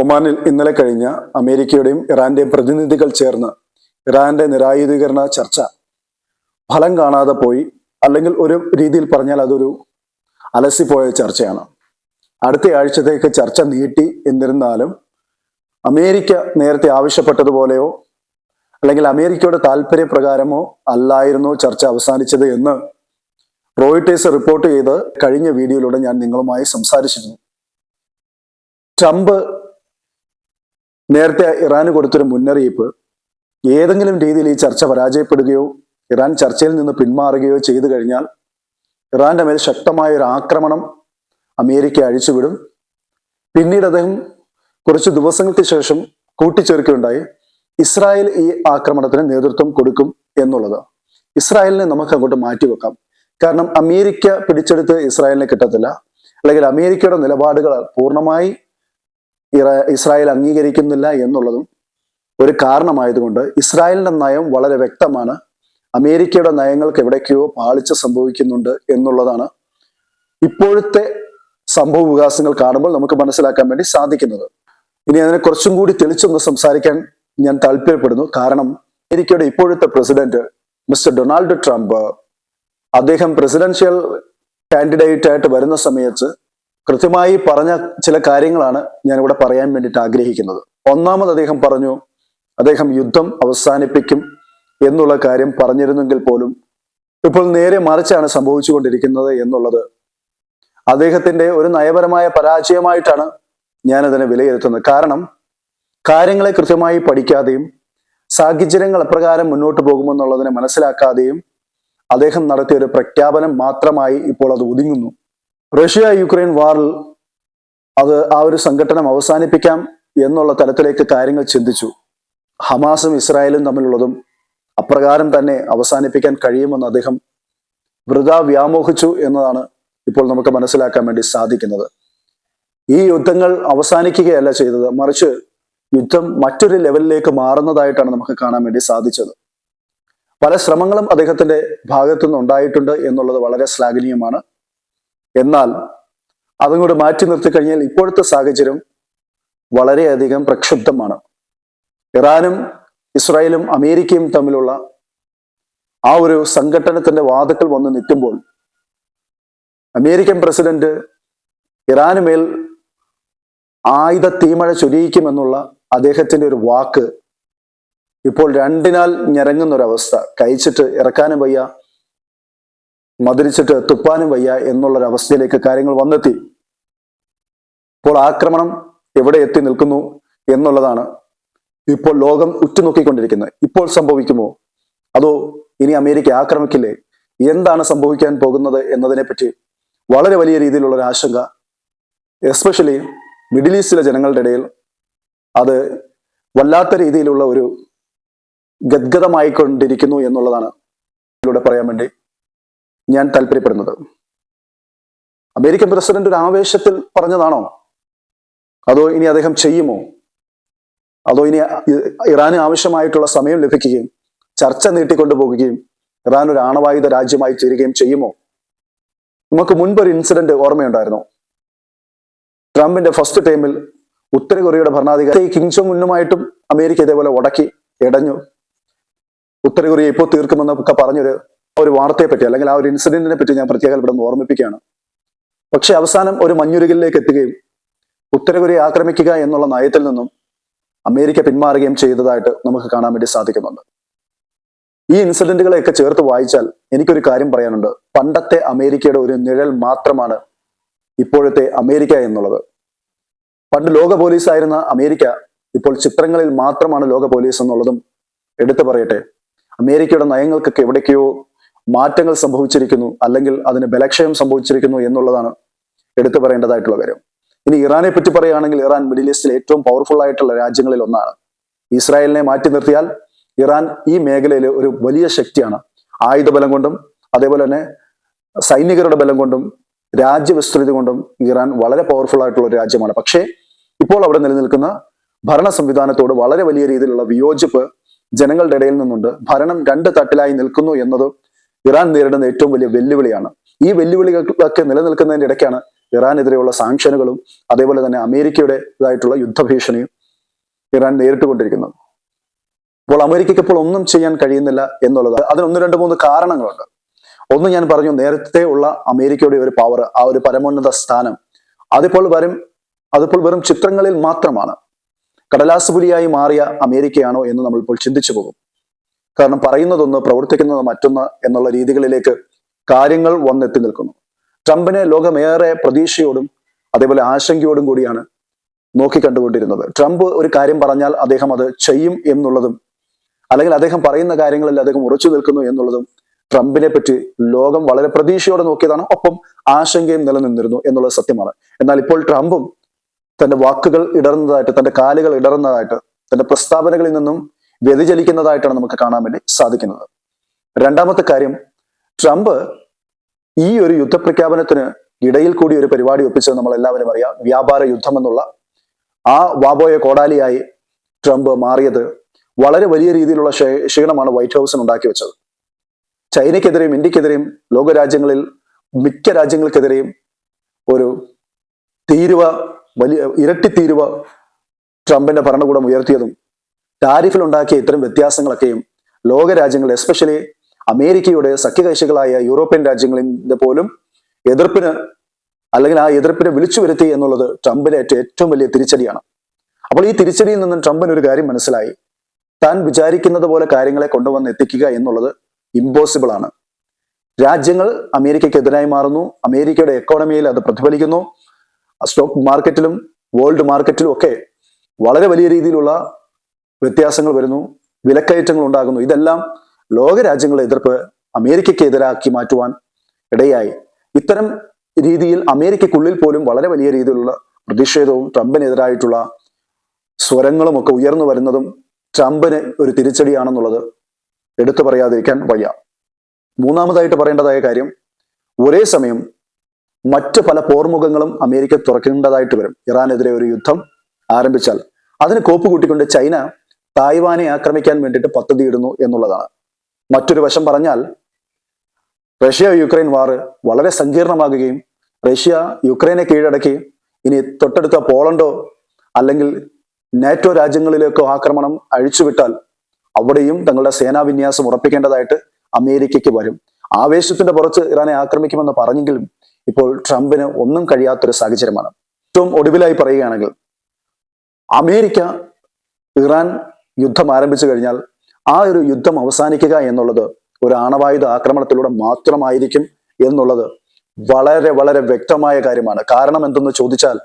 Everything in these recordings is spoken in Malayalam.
ഒമാനിൽ ഇന്നലെ കഴിഞ്ഞ അമേരിക്കയുടെയും ഇറാന്റെയും പ്രതിനിധികൾ ചേർന്ന് ഇറാന്റെ നിരായുധീകരണ ചർച്ച. ഫലം കാണാതെ പോയി അല്ലെങ്കിൽ ഒരു രീതിയിൽ പറഞ്ഞാൽ അതൊരു അലസിപ്പോയ ചർച്ചയാണ്. അടുത്ത ആഴ്ചത്തേക്ക് ചർച്ച നീട്ടി എന്നിരുന്നാലും അമേരിക്ക നേരത്തെ ആവശ്യപ്പെട്ടതുപോലെയോ അല്ലെങ്കിൽ അമേരിക്കയുടെ താല്പര്യപ്രകാരമോ അല്ലായിരുന്നോ ചർച്ച അവസാനിച്ചത് എന്ന് റോയിട്ടേഴ്സ് റിപ്പോർട്ട് ചെയ്ത് കഴിഞ്ഞ വീഡിയോയിലൂടെ ഞാൻ നിങ്ങളുമായി സംസാരിച്ചിരുന്നു. ട്രംപ് നേരത്തെ ഇറാന് കൊടുത്തൊരു മുന്നറിയിപ്പ് ഏതെങ്കിലും രീതിയിൽ ഈ ചർച്ച പരാജയപ്പെടുകയോ ഇറാൻ ചർച്ചയിൽ നിന്ന് പിന്മാറുകയോ ചെയ്തു കഴിഞ്ഞാൽ ഇറാന്റെ മേൽ ശക്തമായ ഒരു ആക്രമണം അമേരിക്ക അഴിച്ചുവിടും. പിന്നീട് അദ്ദേഹം കുറച്ച് ദിവസങ്ങൾക്ക് ശേഷം കൂട്ടിച്ചേർക്കുകയുണ്ടായി. ഇസ്രായേൽ ഈ ആക്രമണത്തിന് നേതൃത്വം കൊടുക്കും എന്നുള്ളത്. ഇസ്രായേലിനെ നമുക്ക് അങ്ങോട്ട് മാറ്റിവെക്കാം. കാരണം അമേരിക്ക പിടിച്ചെടുത്ത് ഇസ്രായേലിനെ കിട്ടത്തില്ല. അല്ലെങ്കിൽ അമേരിക്കയുടെ നിലപാടുകൾ പൂർണമായി ഇസ്രായേൽ അംഗീകരിക്കുന്നില്ല എന്നുള്ളതും ഒരു കാരണമായതുകൊണ്ട് ഇസ്രായേലിന്റെ നയം വളരെ വ്യക്തമാണ്. അമേരിക്കയുടെ നയങ്ങൾക്ക് എവിടേക്കോ പാളിച്ച സംഭവിക്കുന്നുണ്ട് എന്നുള്ളതാണ് ഇപ്പോഴത്തെ സംഭവ വികാസങ്ങൾ കാണുമ്പോൾ നമുക്ക് മനസ്സിലാക്കാൻ വേണ്ടി സാധിക്കുന്നത്. ഇനി അതിനെ കുറച്ചും കൂടി തെളിച്ചൊന്ന് സംസാരിക്കാൻ ഞാൻ താല്പര്യപ്പെടുന്നു. കാരണം അമേരിക്കയുടെ ഇപ്പോഴത്തെ പ്രസിഡന്റ് മിസ്റ്റർ ഡൊണാൾഡ് ട്രംപ് അദ്ദേഹം പ്രസിഡൻഷ്യൽ കാൻഡിഡേറ്റ് ആയിട്ട് വരുന്ന സമയത്ത് കൃത്യമായി പറഞ്ഞ ചില കാര്യങ്ങളാണ് ഞാനിവിടെ പറയാൻ വേണ്ടിയിട്ട് ആഗ്രഹിക്കുന്നത്. ഒന്നാമത് അദ്ദേഹം പറഞ്ഞു അദ്ദേഹം യുദ്ധം അവസാനിപ്പിക്കും എന്നുള്ള കാര്യം പറഞ്ഞിരുന്നെങ്കിൽ പോലും ഇപ്പോൾ നേരെ മറിച്ചാണ് സംഭവിച്ചുകൊണ്ടിരിക്കുന്നത് എന്നുള്ളത് അദ്ദേഹത്തിന്റെ ഒരു നയപരമായ പരാജയമായിട്ടാണ് ഞാനതിനെ വിലയിരുത്തുന്നത്. കാരണം കാര്യങ്ങളെ കൃത്യമായി പഠിക്കാതെയും സാഹചര്യങ്ങൾ എപ്രകാരം മുന്നോട്ട് പോകുമെന്നുള്ളതിനെ മനസ്സിലാക്കാതെയും അദ്ദേഹം നടത്തിയ ഒരു പ്രഖ്യാപനം മാത്രമായി ഇപ്പോൾ അത് ഒതുങ്ങുന്നു. റഷ്യ യുക്രൈൻ വാറിൽ അത് ആ ഒരു സംഘടനം അവസാനിപ്പിക്കാം എന്നുള്ള തലത്തിലേക്ക് കാര്യങ്ങൾ ചിന്തിച്ചു. ഹമാസും ഇസ്രായേലും തമ്മിലുള്ളതും അപ്രകാരം തന്നെ അവസാനിപ്പിക്കാൻ കഴിയുമെന്ന് അദ്ദേഹം വൃത വ്യാമോഹിച്ചു എന്നതാണ് ഇപ്പോൾ നമുക്ക് മനസ്സിലാക്കാൻ വേണ്ടി സാധിക്കുന്നത്. ഈ യുദ്ധങ്ങൾ അവസാനിക്കുകയല്ല ചെയ്തത് മറിച്ച് യുദ്ധം മറ്റൊരു ലെവലിലേക്ക് മാറുന്നതായിട്ടാണ് നമുക്ക് കാണാൻ വേണ്ടി സാധിച്ചത്. പല ശ്രമങ്ങളും അദ്ദേഹത്തിന്റെ ഭാഗത്തുനിന്ന് ഉണ്ടായിട്ടുണ്ട് എന്നുള്ളത് വളരെ ശ്ലാഘനീയമാണ്. എന്നാൽ അതും കൂടെ മാറ്റി നിർത്തി കഴിഞ്ഞാൽ ഇപ്പോഴത്തെ സാഹചര്യം വളരെയധികം പ്രക്ഷുബ്ധമാണ്. ഇറാനും ഇസ്രായേലും അമേരിക്കയും തമ്മിലുള്ള ആ ഒരു സംഘട്ടനത്തിന്റെ വാദത്തിൽ വന്ന് നിൽക്കുമ്പോൾ അമേരിക്കൻ പ്രസിഡന്റ് ഇറാന് മേൽ ആയുധ തീമഴ ചൊരിയിക്കുമെന്നുള്ള അദ്ദേഹത്തിന്റെ ഒരു വാക്ക് ഇപ്പോൾ രണ്ടിനാൽ ഞരങ്ങുന്ന ഒരവസ്ഥ കഴിച്ചിട്ട് ഇറക്കാനും വയ്യ. മധുരിച്ചിട്ട് തുപ്പാനും വയ്യ എന്നുള്ളൊരവസ്ഥയിലേക്ക് കാര്യങ്ങൾ വന്നെത്തി. ഇപ്പോൾ ആക്രമണം എവിടെ എത്തി നിൽക്കുന്നു എന്നുള്ളതാണ് ഇപ്പോൾ ലോകം ഉറ്റുനോക്കിക്കൊണ്ടിരിക്കുന്നത്. ഇപ്പോൾ സംഭവിക്കുമോ? അതോ ഇനി അമേരിക്ക ആക്രമിക്കില്ലേ? എന്താണ് സംഭവിക്കാൻ പോകുന്നത് എന്നതിനെ പറ്റി വളരെ വലിയ രീതിയിലുള്ള ഒരു ആശങ്ക. എസ്പെഷ്യലി മിഡിൽ ഈസ്റ്റിലെ ജനങ്ങളുടെ ഇടയിൽ അത് വല്ലാത്ത രീതിയിലുള്ള ഒരു ഗദ്ഗതമായിക്കൊണ്ടിരിക്കുന്നു എന്നുള്ളതാണ് ഇതിലൂടെ പറയാൻ വേണ്ടി. ഞാൻ താല്പര്യപ്പെടുന്നത്. അമേരിക്കൻ പ്രസിഡന്റ് ഒരു ആവേശത്തിൽ പറഞ്ഞതാണോ? അതോ ഇനി അദ്ദേഹം ചെയ്യുമോ? അതോ ഇനി ഇറാന് ആവശ്യമായിട്ടുള്ള സമയം ലഭിക്കുകയും ചർച്ച നീട്ടിക്കൊണ്ടുപോകുകയും ഇറാൻ ഒരു ആണവായുധ രാജ്യമായി തീരുകയും ചെയ്യുമോ? നമുക്ക് മുൻപ് ഒരു ഇൻസിഡന്റ് ഓർമ്മയുണ്ടായിരുന്നു. ട്രംപിന്റെ ഫസ്റ്റ് ടൈമിൽ ഉത്തര കൊറിയയുടെ ഭരണാധികാരി കിങ് ജോങ് ഉന്നുമായിട്ടും അമേരിക്ക ഇതേപോലെ ഉടക്കി ഇടഞ്ഞു ഉത്തര കൊറിയ ഇപ്പോൾ തീർക്കുമെന്നൊക്കെ പറഞ്ഞൊരു ഒരു വാർത്തയെ പറ്റി അല്ലെങ്കിൽ ആ ഒരു ഇൻസിഡന്റിനെ പറ്റി ഞാൻ പ്രത്യേകം ഇവിടെ നിന്ന് ഓർമ്മിപ്പിക്കുകയാണ്. പക്ഷെ അവസാനം ഒരു മഞ്ഞുരുകിലേക്ക് എത്തുകയും ഉത്തര കൊറിയ ആക്രമിക്കുക എന്നുള്ള നയത്തിൽ നിന്നും അമേരിക്ക പിന്മാറുകയും ചെയ്തതായിട്ട് നമുക്ക് കാണാൻ വേണ്ടി സാധിക്കുന്നുണ്ട്. ഈ ഇൻസിഡന്റുകളെയൊക്കെ ചേർത്ത് വായിച്ചാൽ എനിക്കൊരു കാര്യം പറയാനുണ്ട്. പണ്ടത്തെ അമേരിക്കയുടെ ഒരു നിഴൽ മാത്രമാണ് ഇപ്പോഴത്തെ അമേരിക്ക എന്നുള്ളത്. പണ്ട് ലോക പോലീസ് ആയിരുന്ന അമേരിക്ക ഇപ്പോൾ ചിത്രങ്ങളിൽ മാത്രമാണ് ലോക പോലീസ് എന്നുള്ളതും എടുത്തു പറയട്ടെ. അമേരിക്കയുടെ നയങ്ങൾക്കൊക്കെ എവിടേക്കോ മാറ്റങ്ങൾ സംഭവിച്ചിരിക്കുന്നു അല്ലെങ്കിൽ അതിന് ബലക്ഷയം സംഭവിച്ചിരിക്കുന്നു എന്നുള്ളതാണ് എടുത്തു പറയേണ്ടതായിട്ടുള്ള കാര്യം. ഇനി ഇറാനെ പറ്റി പറയുകയാണെങ്കിൽ ഇറാൻ മിഡിൽ ഈസ്റ്റിലെ ഏറ്റവും പവർഫുൾ ആയിട്ടുള്ള രാജ്യങ്ങളിൽ ഒന്നാണ്. ഇസ്രായേലിനെ മാറ്റി നിർത്തിയാൽ ഇറാൻ ഈ മേഖലയിൽ ഒരു വലിയ ശക്തിയാണ്. ആയുധ ബലം കൊണ്ടും അതേപോലെ തന്നെ സൈനികരുടെ ബലം കൊണ്ടും രാജ്യവിസ്തൃതി കൊണ്ടും ഇറാൻ വളരെ പവർഫുൾ ആയിട്ടുള്ള ഒരു രാജ്യമാണ്. പക്ഷേ ഇപ്പോൾ അവിടെ നിലനിൽക്കുന്ന ഭരണ സംവിധാനത്തോട് വളരെ വലിയ രീതിയിലുള്ള വിയോജിപ്പ് ജനങ്ങളുടെ ഇടയിൽ നിന്നുണ്ട്. ഭരണം രണ്ട് തട്ടിലായി നിൽക്കുന്നു എന്നത് ഇറാൻ നേരിടുന്ന ഏറ്റവും വലിയ വെല്ലുവിളിയാണ്. ഈ വെല്ലുവിളികളൊക്കെ നിലനിൽക്കുന്നതിന്റെ ഇടയ്ക്കാണ് ഇറാനെതിരെയുള്ള സാങ്ഷനുകളും അതേപോലെ തന്നെ അമേരിക്കയുടേതായിട്ടുള്ള യുദ്ധഭീഷണിയും ഇറാൻ നേരിട്ടുകൊണ്ടിരിക്കുന്നത്. അപ്പോൾ അമേരിക്കയ്ക്ക് ഇപ്പോൾ ഒന്നും ചെയ്യാൻ കഴിയുന്നില്ല എന്നുള്ളത് അതിന് ഒന്ന് രണ്ട് മൂന്ന് കാരണങ്ങളുണ്ട്. ഒന്ന് ഞാൻ പറഞ്ഞു നേരത്തെ ഉള്ള അമേരിക്കയുടെ ഒരു പവർ ആ ഒരു പരമോന്നത സ്ഥാനം അതിപ്പോൾ വരും അതിപ്പോൾ വെറും ചിത്രങ്ങളിൽ മാത്രമാണ്. കടലാസ് പുലിയായി മാറിയ അമേരിക്കയാണോ എന്ന് നമ്മൾ ഇപ്പോൾ ചിന്തിച്ചു പോകും. കാരണം പറയുന്നതൊന്ന് പ്രവർത്തിക്കുന്നത് മറ്റൊന്ന് എന്നുള്ള രീതികളിലേക്ക് കാര്യങ്ങൾ വന്നെത്തി നിൽക്കുന്നു. ട്രംപിനെ ലോകമേറെ പ്രതീക്ഷയോടും അതേപോലെ ആശങ്കയോടും കൂടിയാണ് നോക്കിക്കണ്ടുകൊണ്ടിരുന്നത്. ട്രംപ് ഒരു കാര്യം പറഞ്ഞാൽ അദ്ദേഹം അത് ചെയ്യും എന്നുള്ളതും അല്ലെങ്കിൽ അദ്ദേഹം പറയുന്ന കാര്യങ്ങളിൽ അദ്ദേഹം ഉറച്ചു നിൽക്കുന്നു എന്നുള്ളതും ട്രംപിനെ പറ്റി ലോകം വളരെ പ്രതീക്ഷയോടെ നോക്കിയതാണ്. ഒപ്പം ആശങ്കയും നിലനിന്നിരുന്നു എന്നുള്ളത് സത്യമാണ്. എന്നാൽ ഇപ്പോൾ ട്രംപും തന്റെ വാക്കുകൾ ഇടറുന്നതായിട്ട് തന്റെ കാലുകൾ ഇടറുന്നതായിട്ട് തന്റെ പ്രസ്താവനകളിൽ നിന്നും വ്യതിചലിക്കുന്നതായിട്ടാണ് നമുക്ക് കാണാൻ വേണ്ടി സാധിക്കുന്നത്. രണ്ടാമത്തെ കാര്യം ട്രംപ് ഈ ഒരു യുദ്ധപ്രഖ്യാപനത്തിന് ഇടയിൽ കൂടി ഒരു പരിപാടി ഒപ്പിച്ചത് നമ്മൾ എല്ലാവരും അറിയാം. വ്യാപാര യുദ്ധം എന്നുള്ള ആ വാബോയ കോടാലിയായി ട്രംപ് മാറിയത് വളരെ വലിയ രീതിയിലുള്ള ക്ഷേ- ക്ഷീണമാണ് വൈറ്റ് ഹൗസിന് ഉണ്ടാക്കി വെച്ചത്. ചൈനയ്ക്കെതിരെയും ഇന്ത്യക്കെതിരെയും ലോകരാജ്യങ്ങളിൽ മിക്ക രാജ്യങ്ങൾക്കെതിരെയും ഒരു തീരുവ വലിയ ഇരട്ടി തീരുവ ട്രംപിന്റെ ഭരണകൂടം ഉയർത്തിയതും ടാരിഫിൽ ഉണ്ടാക്കിയ ഇത്തരം വ്യത്യാസങ്ങളൊക്കെയും ലോകരാജ്യങ്ങൾ എസ്പെഷ്യലി അമേരിക്കയുടെ സഖ്യകക്ഷികളായ യൂറോപ്യൻ രാജ്യങ്ങളിന്റെ പോലും എതിർപ്പിന് അല്ലെങ്കിൽ ആ എതിർപ്പിനെ വിളിച്ചു വരുത്തി എന്നുള്ളത് ട്രംപിന് ഏറ്റ ഏറ്റവും വലിയ തിരിച്ചടിയാണ്. അപ്പോൾ ഈ തിരിച്ചടിയിൽ നിന്നും ട്രംപിന് ഒരു കാര്യം മനസ്സിലായി. താൻ വിചാരിക്കുന്നത് പോലെ കാര്യങ്ങളെ കൊണ്ടുവന്ന് എത്തിക്കുക എന്നുള്ളത് ഇമ്പോസിബിൾ ആണ്. രാജ്യങ്ങൾ അമേരിക്കയ്ക്ക് എതിരായി മാറുന്നു. അമേരിക്കയുടെ എക്കോണമിയിൽ അത് പ്രതിഫലിക്കുന്നു. സ്റ്റോക്ക് മാർക്കറ്റിലും വേൾഡ് മാർക്കറ്റിലും ഒക്കെ വളരെ വലിയ രീതിയിലുള്ള വ്യത്യാസങ്ങൾ വരുന്നു വിലക്കയറ്റങ്ങൾ ഉണ്ടാകുന്നു. ഇതെല്ലാം ലോകരാജ്യങ്ങളെ എതിർപ്പ് അമേരിക്കയ്ക്ക് എതിരാക്കി മാറ്റുവാൻ ഇടയായി. ഇത്തരം രീതിയിൽ അമേരിക്കക്കുള്ളിൽ പോലും വളരെ വലിയ രീതിയിലുള്ള പ്രതിഷേധവും ട്രംപിനെതിരായിട്ടുള്ള സ്വരങ്ങളും ഒക്കെ ഉയർന്നു വരുന്നതും ട്രംപിന് ഒരു തിരിച്ചടിയാണെന്നുള്ളത് എടുത്തു പറയാതിരിക്കാൻ വയ്യ. മൂന്നാമതായിട്ട് പറയേണ്ടതായ കാര്യം ഒരേ സമയം മറ്റ് പല പോർമുഖങ്ങളും അമേരിക്ക തുറക്കേണ്ടതായിട്ട് വരും. ഇറാനെതിരെ ഒരു യുദ്ധം ആരംഭിച്ചാൽ. അതിന് കോപ്പ് കൂട്ടിക്കൊണ്ട് ചൈന തായ്വാനെ ആക്രമിക്കാൻ വേണ്ടിയിട്ട് പദ്ധതിയിടുന്നു എന്നുള്ളതാണ്. മറ്റൊരു വശം പറഞ്ഞാൽ റഷ്യ യുക്രൈൻ വാർ വളരെ സങ്കീർണമാകുകയും റഷ്യ യുക്രൈനെ കീഴടക്കി ഇനി തൊട്ടടുത്ത പോളണ്ടോ അല്ലെങ്കിൽ നാറ്റോ രാജ്യങ്ങളിലേക്കോ ആക്രമണം അഴിച്ചുവിട്ടാൽ അവിടെയും തങ്ങളുടെ സേനാവിന്യാസം ഉറപ്പിക്കേണ്ടതായിട്ട് അമേരിക്കയ്ക്ക് വരും. ആവേശത്തിന്റെ പുറത്ത് ഇറാനെ ആക്രമിക്കുമെന്ന് പറഞ്ഞെങ്കിലും ഇപ്പോൾ ട്രംപിന് ഒന്നും കഴിയാത്തൊരു സാഹചര്യമാണ്. ഏറ്റവും ഒടുവിലായി പറയുകയാണെങ്കിൽ അമേരിക്ക ഇറാൻ യുദ്ധം ആരംഭിച്ചു കഴിഞ്ഞാൽ ആ ഒരു യുദ്ധം അവസാനിക്കുക എന്നുള്ളത് ഒരു ആണവായുധ ആക്രമണത്തിലൂടെ മാത്രമായിരിക്കും എന്നുള്ളത് വളരെ വളരെ വ്യക്തമായ കാര്യമാണ്. കാരണം എന്തെന്ന് ചോദിച്ചാൽ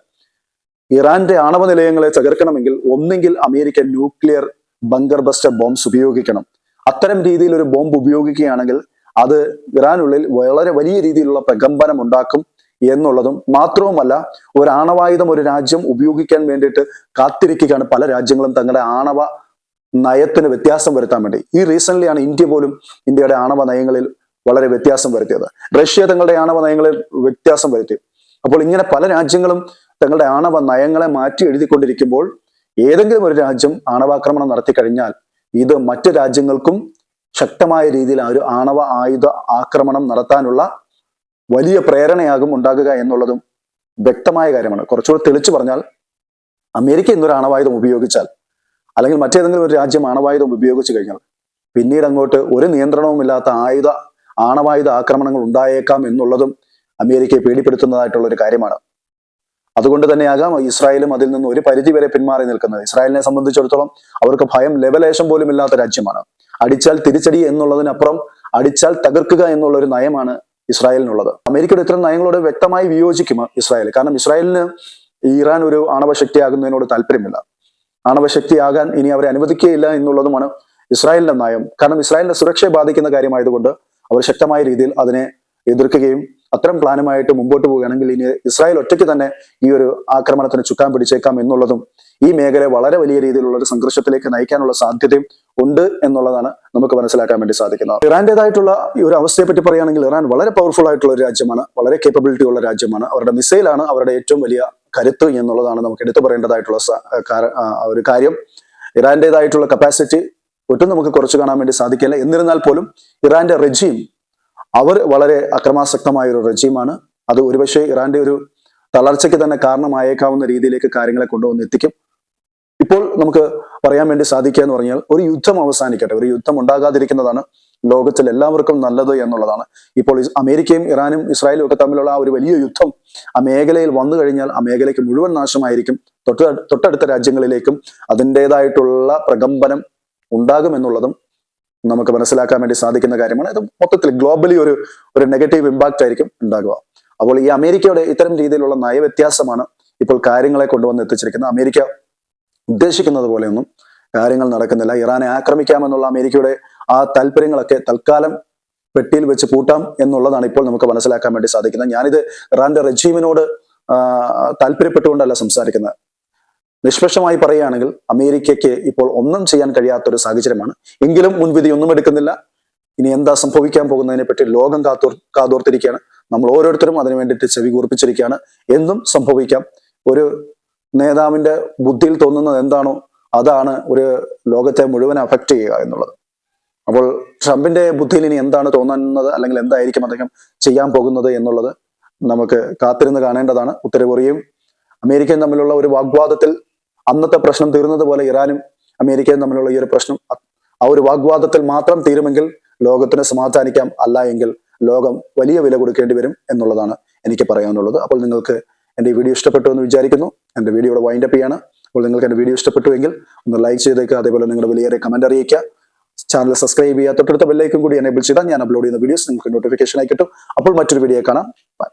ഇറാന്റെ ആണവ നിലയങ്ങളെ തകർക്കണമെങ്കിൽ ഒന്നെങ്കിൽ America nuclear bunker buster bombs ഉപയോഗിക്കണം. അത്തരം രീതിയിൽ ഒരു ബോംബ് ഉപയോഗിക്കുകയാണെങ്കിൽ അത് ഇറാനുള്ളിൽ വളരെ വലിയ രീതിയിലുള്ള പ്രകമ്പനം ഉണ്ടാക്കും എന്നുള്ളതും മാത്രവുമല്ല ഒരു ആണവായുധം ഒരു രാജ്യം ഉപയോഗിക്കാൻ വേണ്ടിയിട്ട് കാത്തിരിക്കുകയാണ് പല രാജ്യങ്ങളും തങ്ങളുടെ ആണവ നയത്തിന് വ്യത്യാസം വരുത്താൻ വേണ്ടി. ഈ റീസെന്റ് ആണ് ഇന്ത്യ പോലും ഇന്ത്യയുടെ ആണവ നയങ്ങളിൽ വളരെ വ്യത്യാസം വരുത്തിയത്. റഷ്യ തങ്ങളുടെ ആണവ നയങ്ങളിൽ വ്യത്യാസം വരുത്തി. അപ്പോൾ ഇങ്ങനെ പല രാജ്യങ്ങളും തങ്ങളുടെ ആണവ നയങ്ങളെ മാറ്റി എഴുതിക്കൊണ്ടിരിക്കുമ്പോൾ ഏതെങ്കിലും ഒരു രാജ്യം ആണവാക്രമണം നടത്തി കഴിഞ്ഞാൽ ഇത് മറ്റു രാജ്യങ്ങൾക്കും ശക്തമായ രീതിയിൽ ആ ഒരു ആണവ ആയുധ ആക്രമണം നടത്താനുള്ള വലിയ പ്രേരണയാകും ഉണ്ടാകുക എന്നുള്ളതും വ്യക്തമായ കാര്യമാണ്. കുറച്ചുകൂടി തെളിച്ചു പറഞ്ഞാൽ അമേരിക്ക ഇന്നൊരു ആണവായുധം ഉപയോഗിച്ചാൽ അല്ലെങ്കിൽ മറ്റേതെങ്കിലും ഒരു രാജ്യം ആണവായുധം ഉപയോഗിച്ച് കഴിഞ്ഞാൽ പിന്നീട് അങ്ങോട്ട് ഒരു നിയന്ത്രണവുമില്ലാത്ത ആയുധ ആണവായുധ ആക്രമണങ്ങൾ ഉണ്ടായേക്കാം എന്നുള്ളതും അമേരിക്കയെ പേടിപ്പെടുത്തുന്നതായിട്ടുള്ള ഒരു കാര്യമാണ്. അതുകൊണ്ട് തന്നെയാകാം ഇസ്രായേലും അതിൽ നിന്ന് ഒരു പരിധി വരെ പിന്മാറി നിൽക്കുന്നത്. ഇസ്രായേലിനെ സംബന്ധിച്ചിടത്തോളം അവർക്ക് ഭയം ലെവലേശം പോലും ഇല്ലാത്ത രാജ്യമാണ്. അടിച്ചാൽ തിരിച്ചടി എന്നുള്ളതിനപ്പുറം അടിച്ചാൽ തകർക്കുക എന്നുള്ള ഒരു നയമാണ് ഇസ്രായേലിനുള്ളത്. അമേരിക്കയുടെ ഇത്തരം നയങ്ങളോട് വ്യക്തമായി വിയോജിക്കും ഇസ്രായേൽ. കാരണം ഇസ്രായേലിന് ഇറാൻ ഒരു ആണവശക്തിയാകുന്നതിനോട് താല്പര്യമില്ല. ആണവശക്തിയാകാൻ ഇനി അവരെ അനുവദിക്കുകയില്ല എന്നുള്ളതുമാണ് ഇസ്രായേലിന്റെ നയം. കാരണം ഇസ്രായേലിന്റെ സുരക്ഷയെ ബാധിക്കുന്ന കാര്യമായതുകൊണ്ട് അവർ ശക്തമായ രീതിയിൽ അതിനെ എതിർക്കുകയും അത്തരം പ്ലാനുമായിട്ട് മുമ്പോട്ട് പോവുകയാണെങ്കിൽ ഇനി ഇസ്രായേൽ ഒറ്റയ്ക്ക് തന്നെ ഈ ഒരു ആക്രമണത്തിന് ചുക്കാൻ പിടിച്ചേക്കാം എന്നുള്ളതും ഈ മേഖലയെ വളരെ വലിയ രീതിയിലുള്ള ഒരു സംഘർഷത്തിലേക്ക് നയിക്കാനുള്ള സാധ്യതയും ഉണ്ട് എന്നുള്ളതാണ് നമുക്ക് മനസ്സിലാക്കാൻ വേണ്ടി സാധിക്കുന്നത്. ഇറാന്റേതായിട്ടുള്ള ഈ ഒരു അവസ്ഥയെ പറ്റി പറയുകയാണെങ്കിൽ ഇറാൻ വളരെ പവർഫുൾ ആയിട്ടുള്ള ഒരു രാജ്യമാണ്. വളരെ കേപ്പബിലിറ്റി ഉള്ള രാജ്യമാണ്. അവരുടെ മിസൈലാണ് അവരുടെ ഏറ്റവും വലിയ കരുത്ത് എന്നുള്ളതാണ് നമുക്ക് എടുത്തു പറയേണ്ടതായിട്ടുള്ള ഒരു കാര്യം. ഇറാന്റേതായിട്ടുള്ള കപ്പാസിറ്റി ഒട്ടും നമുക്ക് കുറച്ച് കാണാൻ വേണ്ടി സാധിക്കില്ല. എന്നിരുന്നാൽ പോലും ഇറാന്റെ റെജീം അവർ വളരെ അക്രമാസക്തമായ ഒരു റെജീമാണ് അത് ഒരുപക്ഷെ ഇറാന്റെ ഒരു തളർച്ചയ്ക്ക് തന്നെ കാരണമായേക്കാവുന്ന രീതിയിലേക്ക് കാര്യങ്ങളെ കൊണ്ടുവന്ന് എത്തിക്കും. ഇപ്പോൾ നമുക്ക് പറയാൻ വേണ്ടി സാധിക്കുക എന്ന് പറഞ്ഞാൽ ഒരു യുദ്ധം അവസാനിക്കട്ടെ. ഒരു യുദ്ധം ഉണ്ടാകാതിരിക്കുന്നതാണ് ലോകത്തിൽ എല്ലാവർക്കും നല്ലത് എന്നുള്ളതാണ്. ഇപ്പോൾ അമേരിക്കയും ഇറാനും ഇസ്രായേലും ഒക്കെ തമ്മിലുള്ള ആ ഒരു വലിയ യുദ്ധം ആ മേഖലയിൽ വന്നു കഴിഞ്ഞാൽ ആ മേഖലയ്ക്ക് മുഴുവൻ നാശമായിരിക്കും. തൊട്ട് തൊട്ടടുത്ത രാജ്യങ്ങളിലേക്കും അതിന്റെതായിട്ടുള്ള പ്രകമ്പനം ഉണ്ടാകുമെന്നുള്ളതും നമുക്ക് മനസ്സിലാക്കാൻ വേണ്ടി സാധിക്കുന്ന കാര്യമാണ്. ഇത് മൊത്തത്തിൽ ഗ്ലോബലി ഒരു ഒരു നെഗറ്റീവ് ഇമ്പാക്റ്റ് ആയിരിക്കും ഉണ്ടാകുക അപ്പോൾ ഈ അമേരിക്കയുടെ ഇത്തരം രീതിയിലുള്ള നയവ്യത്യാസമാണ് ഇപ്പോൾ കാര്യങ്ങളെ കൊണ്ടുവന്ന് എത്തിച്ചിരിക്കുന്നത്. അമേരിക്ക ഉദ്ദേശിക്കുന്നത് പോലെയൊന്നും കാര്യങ്ങൾ നടക്കുന്നില്ല. ഇറാനെ ആക്രമിക്കാമെന്നുള്ള അമേരിക്കയുടെ ആ താല്പര്യങ്ങളൊക്കെ തൽക്കാലം പെട്ടിയിൽ വെച്ച് പൂട്ടാം എന്നുള്ളതാണ് ഇപ്പോൾ നമുക്ക് മനസ്സിലാക്കാൻ വേണ്ടി സാധിക്കുന്നത്. ഞാനിത് ഇറാന്റെ റെജീമിനോട് താല്പര്യപ്പെട്ടുകൊണ്ടല്ല സംസാരിക്കുന്നത്. നിഷ്പക്ഷമായി പറയുകയാണെങ്കിൽ അമേരിക്കയ്ക്ക് ഇപ്പോൾ ഒന്നും ചെയ്യാൻ കഴിയാത്തൊരു സാഹചര്യമാണ്. എങ്കിലും മുൻവിധി ഒന്നും എടുക്കുന്നില്ല. ഇനി എന്താ സംഭവിക്കാൻ പോകുന്നതിനെ പറ്റി ലോകം കാത്തോർ കാതോർത്തിരിക്കുകയാണ്. നമ്മൾ ഓരോരുത്തരും അതിനു വേണ്ടിയിട്ട് ചെവി കൂർപ്പിച്ചിരിക്കുകയാണ്. എന്തും സംഭവിക്കാം. ഒരു നേതാവിന്റെ ബുദ്ധിയിൽ തോന്നുന്നത് എന്താണോ അതാണ് ഒരു ലോകത്തെ മുഴുവൻ അഫക്റ്റ് ചെയ്യുക എന്നുള്ളത്. അപ്പോൾ ട്രംപിന്റെ ബുദ്ധിയിൽ ഇനി എന്താണ് തോന്നുന്നത് അല്ലെങ്കിൽ എന്തായിരിക്കും അദ്ദേഹം ചെയ്യാൻ പോകുന്നത് എന്നുള്ളത് നമുക്ക് കാത്തിരുന്ന് കാണേണ്ടതാണ്. ഉത്തരകൊറിയയും അമേരിക്കയും തമ്മിലുള്ള ഒരു വാഗ്വാദത്തിൽ അന്നത്തെ പ്രശ്നം തീർന്നതുപോലെ ഇറാനും അമേരിക്കയും തമ്മിലുള്ള ഈ ഒരു പ്രശ്നം ആ ഒരു വാഗ്വാദത്തിൽ മാത്രം തീരുമെങ്കിൽ ലോകത്തിന് സമാധാനിക്കാം അല്ല എങ്കിൽ ലോകം വലിയ വില കൊടുക്കേണ്ടി വരും എന്നുള്ളതാണ് എനിക്ക് പറയാനുള്ളത്. അപ്പോൾ നിങ്ങൾക്ക് എന്റെ വീഡിയോ ഇഷ്ടപ്പെട്ടു എന്ന് വിചാരിക്കുന്നു. എന്റെ വീഡിയോയുടെ വൈൻഡപ്പ് ചെയ്യാണ്. അപ്പോൾ നിങ്ങൾക്ക് എന്റെ വീഡിയോ ഇഷ്ടപ്പെട്ടുവെങ്കിൽ ഒന്ന് ലൈക്ക് ചെയ്തേക്കുക അതേപോലെ നിങ്ങൾ വലിയേറെ കമന്റ് അറിയിക്കുക. ചാനൽ സബ്സ്ക്രൈബ് ചെയ്യുക ബെല്ലൈക്കും കൂടി എനേബിൾ ചെയ്താൽ ഞാൻ അപ്ലോഡ് ചെയ്യുന്ന വീഡിയോസ് നിങ്ങൾക്ക് നോട്ടിഫിക്കേഷൻ ആയി കിട്ടും. അപ്പോൾ മറ്റൊരു വീഡിയോ കാണാം. ബൈ